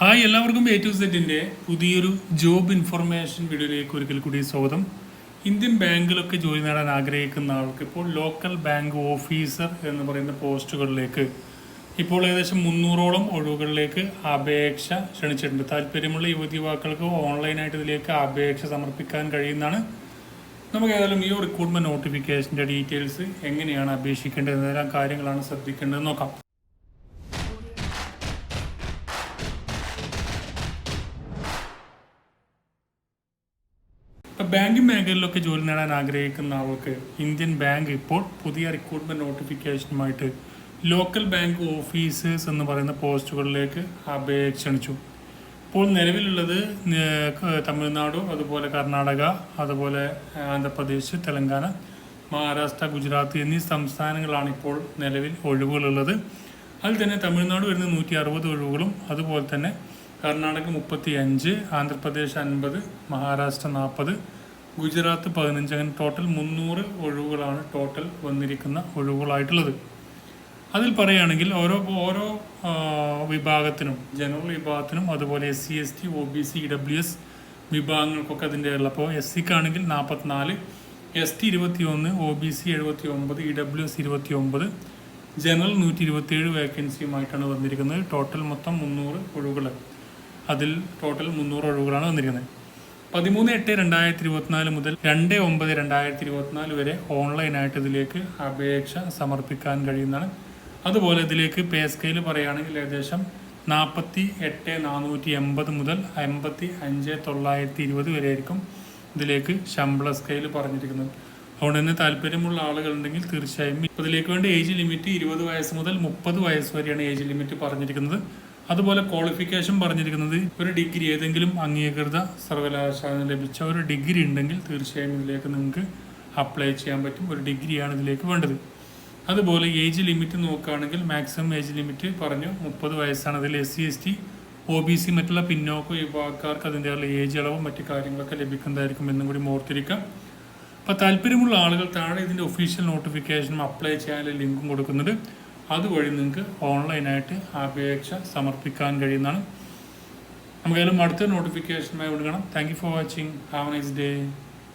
Hi എല്ലാവർക്കും A to സെറ്റിന്റെ പുതിയൊരു ജോബ് ഇൻഫർമേഷൻ വീഡിയോയിലേക്ക് ഒരിക്കൽ കൂടി സ്വാഗതം. ഇന്ത്യൻ ബാങ്കിലൊക്കെ ജോലി നേടാൻ ആഗ്രഹിക്കുന്ന ആൾക്ക് ഇപ്പോൾ ലോക്കൽ ബാങ്ക് ഓഫീസർ എന്ന് പറയുന്ന പോസ്റ്റുകളിലേക്ക് ഇപ്പോൾ ഏകദേശം മുന്നൂറോളം ഒഴിവുകളിലേക്ക് അപേക്ഷ ക്ഷണിച്ചിട്ടുണ്ട്. താല്പര്യമുള്ള യുവതി യുവാക്കൾക്ക് ഓൺലൈനായിട്ട് ഇതിലേക്ക് അപേക്ഷ സമർപ്പിക്കാൻ കഴിയുന്നതാണ്. നമുക്ക് ഏതായാലും ഈ റിക്രൂട്ട്മെന്റ് നോട്ടിഫിക്കേഷന്റെ ഡീറ്റെയിൽസ് എങ്ങനെയാണ് അപേക്ഷിക്കേണ്ടത് എന്തെല്ലാം കാര്യങ്ങളാണ് ശ്രദ്ധിക്കേണ്ടതെന്ന് നോക്കാം. ഇപ്പൊ ബാങ്കിങ് മേഖലയിലൊക്കെ ജോലി നേടാൻ ആഗ്രഹിക്കുന്ന ആൾക്ക് ഇന്ത്യൻ ബാങ്ക് ഇപ്പോൾ പുതിയ റിക്രൂട്ട്മെന്റ് നോട്ടിഫിക്കേഷനുമായിട്ട് ലോക്കൽ ബാങ്ക് ഓഫീസേഴ്സ് എന്ന് പറയുന്ന പോസ്റ്റുകളിലേക്ക് അപേക്ഷ ക്ഷണിച്ചു ഇപ്പോൾ നിലവിലുള്ളത് തമിഴ്നാടു അതുപോലെ കർണാടക അതുപോലെ ആന്ധ്രാപ്രദേശ് തെലങ്കാന മഹാരാഷ്ട്ര ഗുജറാത്ത് എന്നീ സംസ്ഥാനങ്ങളാണ് ഇപ്പോൾ നിലവിൽ ഒഴിവുകളുള്ളത്. അതിൽ തന്നെ തമിഴ്നാട് വരുന്ന നൂറ്റി അറുപത് ഒഴിവുകളും അതുപോലെ തന്നെ കർണാടക മുപ്പത്തി അഞ്ച് ആന്ധ്രാപ്രദേശ് അൻപത് മഹാരാഷ്ട്ര നാൽപ്പത് ഗുജറാത്ത് പതിനഞ്ച്. അങ്ങനെ ടോട്ടൽ മുന്നൂറ് ഒഴിവുകളാണ് ടോട്ടൽ വന്നിരിക്കുന്ന ഒഴിവുകളായിട്ടുള്ളത്. അതിൽ പറയുകയാണെങ്കിൽ ഓരോ ഓരോ വിഭാഗത്തിനും ജനറൽ വിഭാഗത്തിനും അതുപോലെ S C S T O B C E W S വിഭാഗങ്ങൾക്കൊക്കെ അതിന്റെ ഉള്ളപ്പോൾ എസ് സിക്കാണെങ്കിൽ നാൽപ്പത്തിനാല് എസ് ടി ഇരുപത്തി ഒന്ന് ഒ ബി സി എഴുപത്തി ഒമ്പത് ഇ ഡബ്ല്യു എസ് ഇരുപത്തി ഒമ്പത് ജനറൽ നൂറ്റി ഇരുപത്തിയേഴ് വേക്കൻസിയുമായിട്ടാണ് വന്നിരിക്കുന്നത്. ടോട്ടൽ മൊത്തം മുന്നൂറ് ഒഴിവുകൾ. അതിൽ ടോട്ടൽ മുന്നൂറ് ഒഴിവുകളാണ് വന്നിരിക്കുന്നത്. പതിമൂന്ന് എട്ട് രണ്ടായിരത്തി ഇരുപത്തിനാല് മുതൽ രണ്ട് ഒമ്പത് രണ്ടായിരത്തി ഇരുപത്തിനാല് വരെ ഓൺലൈനായിട്ട് ഇതിലേക്ക് അപേക്ഷ സമർപ്പിക്കാൻ കഴിയുന്നതാണ്. അതുപോലെ ഇതിലേക്ക് പേ സ്കെയിൽ പറയുകയാണെങ്കിൽ ഏകദേശം നാൽപ്പത്തി എട്ട് നാനൂറ്റി എൺപത് മുതൽ അമ്പത്തി അഞ്ച് തൊള്ളായിരത്തി ഇരുപത് വരെ ആയിരിക്കും ഇതിലേക്ക് ശമ്പള സ്കെയിൽ പറഞ്ഞിരിക്കുന്നത്. അതുകൊണ്ട് തന്നെ താല്പര്യമുള്ള ആളുകളുണ്ടെങ്കിൽ തീർച്ചയായും ഇതിലേക്ക് വേണ്ടി ഏജ് ലിമിറ്റ് ഇരുപത് വയസ്സ് മുതൽ മുപ്പത് വയസ്സ് വരെയാണ് ഏജ് ലിമിറ്റ് പറഞ്ഞിരിക്കുന്നത്. അതുപോലെ ക്വാളിഫിക്കേഷൻ പറഞ്ഞിരിക്കുന്നത് ഒരു ഡിഗ്രി ഏതെങ്കിലും അംഗീകൃത സർവകലാശാല ലഭിച്ച ഒരു ഡിഗ്രി ഉണ്ടെങ്കിൽ തീർച്ചയായും ഇതിലേക്ക് നിങ്ങൾക്ക് അപ്ലൈ ചെയ്യാൻ പറ്റും. ഒരു ഡിഗ്രിയാണ് ഇതിലേക്ക് വേണ്ടത്. അതുപോലെ ഏജ് ലിമിറ്റ് നോക്കുകയാണെങ്കിൽ മാക്സിമം ഏജ് ലിമിറ്റ് പറഞ്ഞു മുപ്പത് വയസ്സാണ്. അതിൽ S C S T O B C മറ്റുള്ള പിന്നോക്ക വിഭാഗക്കാർക്ക് അതിന്റെ ഏജ് അളവും മറ്റു കാര്യങ്ങളൊക്കെ ലഭിക്കുന്നതായിരിക്കും എന്നും കൂടി ഓർത്തിരിക്കാം. അപ്പോൾ താല്പര്യമുള്ള ആളുകൾ താഴെ ഇതിന്റെ ഒഫീഷ്യൽ നോട്ടിഫിക്കേഷനും അപ്ലൈ ചെയ്യാനുള്ള ലിങ്കും കൊടുക്കുന്നുണ്ട്. അതുവഴി നിങ്ങൾക്ക് ഓൺലൈനായിട്ട് അപേക്ഷ സമർപ്പിക്കാൻ കഴിയുന്നതാണ്. നമുക്കായാലും അടുത്ത നോട്ടിഫിക്കേഷനുമായി വിടുകണം thank you for watching have a nice day